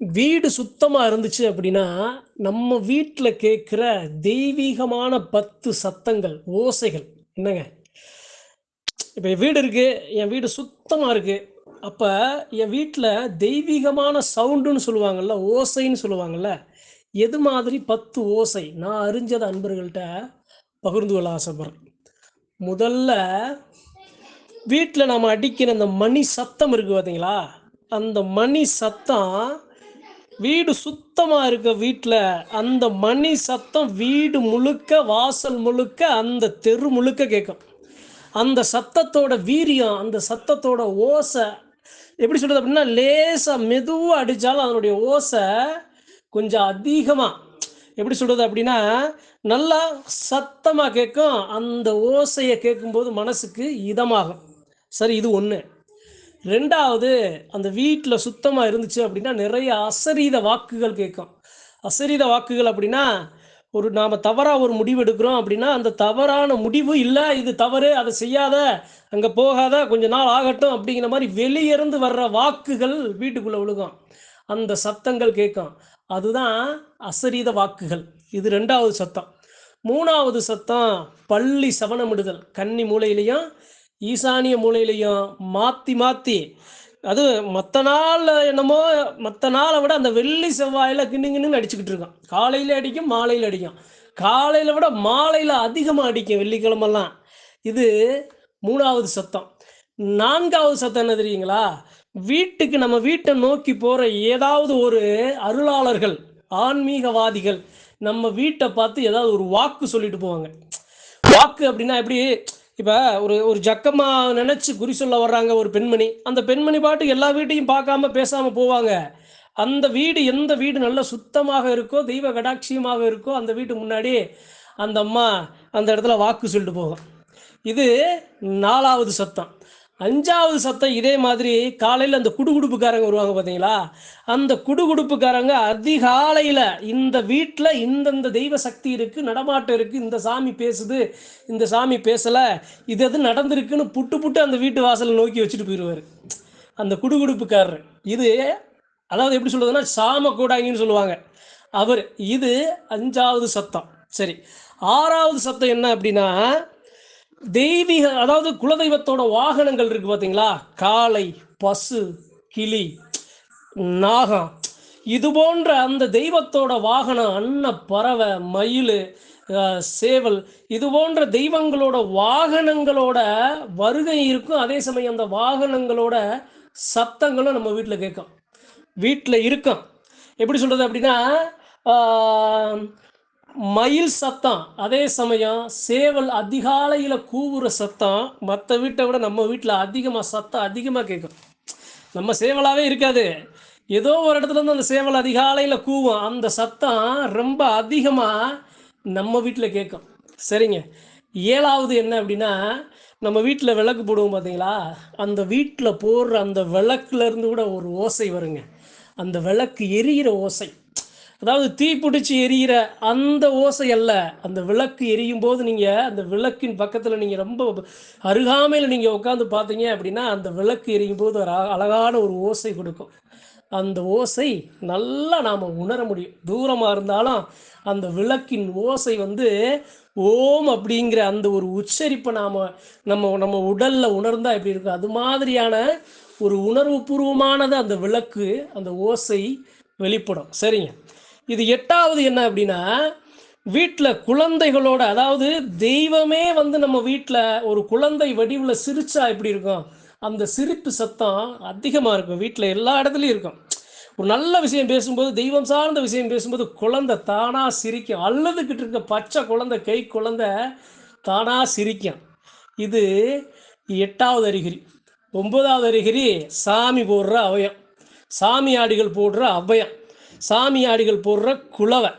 வீடு சுத்தமாக இருந்துச்சு அப்படின்னா, நம்ம வீட்டில் கேட்குற தெய்வீகமான 10 சத்தங்கள், ஓசைகள் என்னங்க? இப்போ என் வீடு இருக்குது என் வீடு சுத்தமாக இருக்குது அப்போ என் வீட்டில் தெய்வீகமான சவுண்டுன்னு சொல்லுவாங்கள்ல ஓசைன்னு சொல்லுவாங்கள்ல எது மாதிரி 10 ஓசை நான் அறிஞ்சத அன்பர்கள்ட்ட பகிர்ந்து கொள்ள ஆசைப்படுறேன். முதல்ல வீட்டில் நம்ம அடிக்கிற அந்த மணி சத்தம் இருக்குது பார்த்தீங்களா? அந்த மணி சத்தம் வீடு சுத்தமா இருக்க வீட்டில் அந்த மணி சத்தம் வீடு முழுக்க, வாசல் முழுக்க, அந்த தெரு முழுக்க கேட்கும். அந்த சத்தத்தோட வீரியம், அந்த சத்தத்தோட ஓசை எப்படி சொல்றது அப்படின்னா, லேசா மெதுவாக அடித்தாலும் அதனுடைய ஓசை கொஞ்சம் அதிகமாக எப்படி சொல்றது அப்படின்னா, நல்லா சத்தமாக கேட்கும். அந்த ஓசையை கேட்கும்போது மனசுக்கு இதமாகும். சரி இது ஒன்று ரெண்டாவது அந்த வீட்டில் சுத்தமாக இருந்துச்சு அப்படின்னா, நிறைய அசரீத வாக்குகள் கேட்கும். அசரீத வாக்குகள் அப்படின்னா, ஒரு நாம் தவறாக ஒரு முடிவு எடுக்கிறோம் அப்படின்னா, அந்த தவறான முடிவு இல்லை இது தவறு, அதை செய்யாத, அங்கே போகாத, கொஞ்ச நாள் ஆகட்டும் அப்படிங்கிற மாதிரி வெளியிருந்து வர்ற வாக்குகள் வீட்டுக்குள்ளே விழுகும். அந்த சத்தங்கள் கேட்கும். அதுதான் அசரீத வாக்குகள். இது ரெண்டாவது சத்தம். மூணாவது சத்தம் பள்ளி சவனமிடுதல். கன்னி மூலையிலையும் ஈசானிய மூலையிலையும் மாற்றி மாற்றி அது மற்ற நாளில் என்னமோ மற்ற நாளை விட அந்த வெள்ளி, செவ்வாயில கின்னு கின்னுன்னு அடிச்சுக்கிட்டு இருக்கான் காலையில் அடிக்கும், மாலையில் அடிக்கும். காலையில் விட மாலையில் அதிகமாக அடிக்கும் வெள்ளிக்கிழமெல்லாம். இது மூணாவது சத்தம். நான்காவது சத்தம் என்ன தெரியுங்களா? வீட்டுக்கு நம்ம வீட்டை நோக்கி போகிற ஏதாவது ஒரு அருளாளர்கள், ஆன்மீகவாதிகள் நம்ம வீட்டை பார்த்து ஏதாவது ஒரு வாக்கு சொல்லிட்டு போவாங்க. வாக்கு அப்படின்னா எப்படி? இப்போ ஒரு ஒரு ஜக்கமாக நினச்சி குறி சொல்ல வர்றாங்க ஒரு பெண்மணி. அந்த பெண்மணி பாட்டு எல்லா வீட்டையும் பார்க்காம, பேசாமல் போவாங்க. அந்த வீடு எந்த வீடு நல்ல சுத்தமாக இருக்கோ, தெய்வ கடாட்சியமாக இருக்கோ, அந்த வீட்டு முன்னாடி அந்த அம்மா அந்த இடத்துல வாக்கு சொல்லிட்டு போகும். இது நாலாவது சத்தம். அஞ்சாவது சத்தம் இதே மாதிரி காலையில் அந்த குடுகுடுப்புக்காரங்க வருவாங்க பார்த்தீங்களா? அந்த குடுகுடுப்புக்காரங்க அதிகாலையில் இந்த வீட்டில் இந்தந்த தெய்வ சக்தி இருக்கு, நடமாட்டம் இருக்குது இந்த சாமி பேசுது, இந்த சாமி பேசலை இது எது நடந்திருக்குன்னு புட்டு புட்டு அந்த வீட்டு வாசலை நோக்கி வச்சுட்டு போயிடுவார் அந்த குடுகுடுப்புக்காரர் இது அதாவது எப்படி சொல்கிறதுன்னா சாம கூடாங்கன்னு சொல்லுவாங்க. அவர் இது அஞ்சாவது சத்தம். சரி. ஆறாவது சத்தம் என்ன அப்படின்னா, தெய்வீக அதாவது குலதெய்வத்தோட வாகனங்கள் இருக்கு பார்த்தீங்களா? காளை, பசு, கிளி, நாகம். இது போன்ற அந்த தெய்வத்தோட வாகனம் அன்ன பறவை, மயில் சேவல் இது போன்ற தெய்வங்களோட வாகனங்களோட வருகை இருக்கும். அதே சமயம் அந்த வாகனங்களோட சத்தங்களும் நம்ம வீட்டில் கேட்கும். வீட்டில் இருக்கும். எப்படி சொல்றது அப்படின்னா, மயில் சத்தம், அதே சமயம் சேவல் அதிகாலையில் கூவுற சத்தம், மற்ற வீட்டை விட நம்ம வீட்டில் அதிகமாக சத்தம் அதிகமாக கேட்கும். நம்ம சேவலாகவே இருக்காது. ஏதோ ஒரு இடத்துலருந்து அந்த சேவல் அதிகாலையில் கூவும். அந்த சத்தம் ரொம்ப அதிகமாக நம்ம வீட்டில் கேட்கும். சரிங்க. ஏழாவது என்ன அப்படின்னா, நம்ம வீட்டில் விளக்கு போடுவோம் பார்த்தீங்களா? அந்த வீட்டில் போடுற அந்த விளக்குலேருந்து கூட ஒரு ஓசை வருங்க. அந்த விளக்கு எரியிற ஓசை. அதாவது தீ பிடிச்சி எரியிற அந்த ஓசை அல்ல. அந்த விளக்கு எரியும் போது நீங்கள் அந்த விளக்கின் பக்கத்தில் நீங்கள் ரொம்ப அருகாமையில் நீங்கள் உட்காந்து பார்த்தீங்க அப்படின்னா, அந்த விளக்கு எரியும்போது ஒரு அழகான ஒரு ஓசை கொடுக்கும். அந்த ஓசை நல்லா நாம் உணர முடியும். தூரமாக இருந்தாலும் அந்த விளக்கின் ஓசை வந்து ஓம் அப்படிங்கிற அந்த ஒரு உச்சரிப்பை நாம் நம்ம நம்ம உடலில் உணர்ந்தால் எப்படி இருக்கும்? அது மாதிரியான ஒரு உணர்வுபூர்வமானது அந்த விளக்கு, அந்த ஓசை வெளிப்படும். சரிங்க. இது எட்டாவது என்ன அப்படின்னா, வீட்டில் குழந்தைகளோட அதாவது தெய்வமே வந்து நம்ம வீட்டில் ஒரு குழந்தை வடிவில் சிரிச்சா எப்படி இருக்கும்? அந்த சிரிப்பு சத்தம் அதிகமாக இருக்கும். வீட்டில் எல்லா இடத்துலையும் இருக்கும். ஒரு நல்ல விஷயம் பேசும்போது, தெய்வம் சார்ந்த விஷயம் பேசும்போது குழந்தை தானா சிரிக்கும். அழுதுகிட்டு இருக்க பச்சை குழந்தை, கை குழந்தை தானா சிரிக்கும். இது எட்டாவது அறிகுறி. ஒன்பதாவது அறிகுறி சாமி போடுற அவயம் சாமியாடிகள் போடுற அவயம் சாமியாடிகள் போடுற குலவை.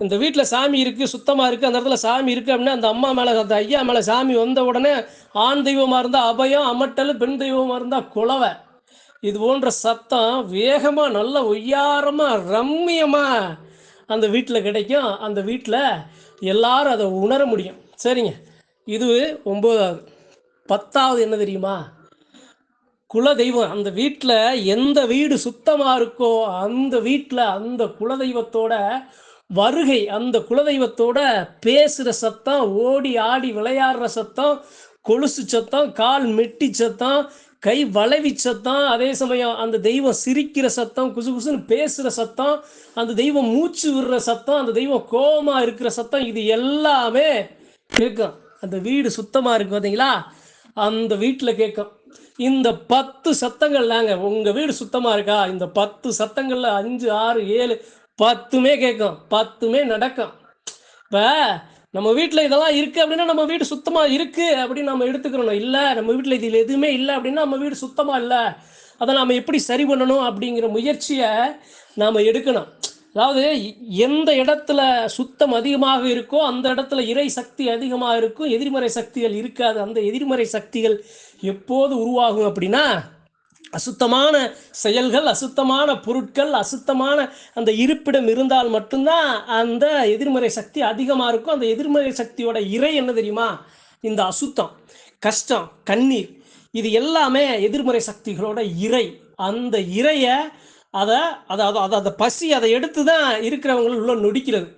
இந்த வீட்டில் சாமி இருக்குது சுத்தமாக இருக்குது அந்த இடத்துல சாமி இருக்குது அப்படின்னா, அந்த அம்மா மேலே அந்த ஐயா மேலே சாமி வந்த உடனே ஆண் தெய்வமாக இருந்தால் அபயம், அமட்டல், பெண் தெய்வமாக இருந்தால் குலவை. இது போன்ற சத்தம் வேகமாக நல்ல ஒய்யாரமாக ரம்மியமாக அந்த வீட்டில் கிடைக்கும். அந்த வீட்டில் எல்லாரும் அதை உணர முடியும். சரிங்க. இது 9வது. 10வது என்ன தெரியுமா? குலதெய்வம் அந்த வீட்டில் எந்த வீடு சுத்தமாக இருக்கோ அந்த வீட்டில் அந்த குலதெய்வத்தோட வருகை அந்த குலதெய்வத்தோட பேசுகிற சத்தம் ஓடி ஆடி விளையாடுற சத்தம் கொலுசு சத்தம் கால் மெட்டி சத்தம் கை வளைவி சத்தம் அதே சமயம் அந்த தெய்வம் சிரிக்கிற சத்தம் குசு குசுன்னு பேசுகிற சத்தம் அந்த தெய்வம் மூச்சு விடுற சத்தம் அந்த தெய்வம் கோபமாக இருக்கிற சத்தம் இது எல்லாமே கேட்கும். அந்த வீடு சுத்தமாக இருக்கு பார்த்தீங்களா அந்த வீட்டில் கேட்கும். இந்த பத்து சத்தங்கள் தாங்க. உங்கள் வீடு சுத்தமாக இருக்கா? இந்த பத்து சத்தங்களில் அஞ்சு ஆறு ஏழு பத்துமே கேட்கும். பத்துமே நடக்கும். இப்போ நம்ம வீட்டில் இதெல்லாம் இருக்குது அப்படின்னா நம்ம வீடு சுத்தமாக இருக்குது அப்படின்னு நம்ம எடுத்துக்கிறோம் இல்லை நம்ம வீட்டில் இதில் எதுவுமே இல்லை அப்படின்னா நம்ம வீடு சுத்தமாக இல்லை. அதை நாம் எப்படி சரி பண்ணணும் அப்படிங்கிற முயற்சியை நாம் எடுக்கணும். அதாவது எந்த இடத்துல சுத்தம் அதிகமாக இருக்கோ அந்த இடத்துல இறை சக்தி அதிகமாக இருக்கும் எதிர்மறை சக்திகள் இருக்காது. அந்த எதிர்மறை சக்திகள் எப்போது உருவாகும் அப்படின்னா அசுத்தமான செயல்கள் அசுத்தமான பொருட்கள் அசுத்தமான அந்த இருப்பிடம் இருந்தால் மட்டும்தான் அந்த எதிர்மறை சக்தி அதிகமாக இருக்கும். அந்த எதிர்மறை சக்தியோட இறை என்ன தெரியுமா? இந்த அசுத்தம் கஷ்டம் கண்ணீர் இது எல்லாமே எதிர்மறை சக்திகளோட இறை. அந்த இறையை அதை அதை அதை அதை அதை பசி அதை எடுத்து தான் இருக்கிறவங்களை உள்ள நொடிக்கிறது.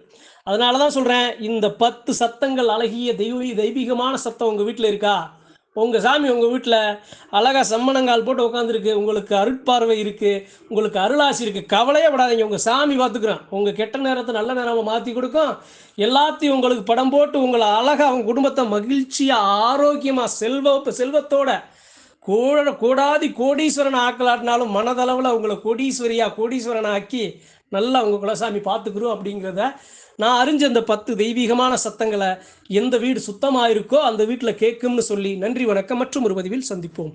அதனால தான் சொல்கிறேன் இந்த பத்து சத்தங்கள் அழகிய தெய்வீ தெய்வீகமான சத்தம் உங்கள் வீட்டில் இருக்கா? உங்கள் சாமி உங்கள் வீட்டில் அழகாக சம்மணங்கால் போட்டு உட்காந்துருக்கு உங்களுக்கு அருட்பார்வை இருக்குது உங்களுக்கு அருளாசி இருக்குது கவலையே படாதீங்க உங்கள் சாமி பார்த்துக்குறோம் உங்கள் கெட்ட நேரத்தை நல்ல நேரமாக மாற்றி கொடுக்கும். எல்லாத்தையும் உங்களுக்கு படம் போட்டு உங்களை அழகாக அவங்க குடும்பத்தை மகிழ்ச்சியாக ஆரோக்கியமாக செல்வ செல்வத்தோட கூட கோடாதி கோடீஸ்வரன் ஆக்கலாட்டினாலும் மனதளவில் உங்களை கோடீஸ்வரியா கோடீஸ்வரன் ஆக்கி நல்லா உங்கள் குலசாமி பார்த்துக்குறோம் அப்படிங்கிறத நான் அறிஞ்ச அந்த பத்து தெய்வீகமான சத்தங்களை எந்த வீடு சுத்தமாக இருக்கோ அந்த வீட்டில் கேட்கும்னு சொல்லி நன்றி வணக்கம் மற்றும் ஒரு பதிவில் சந்திப்போம்.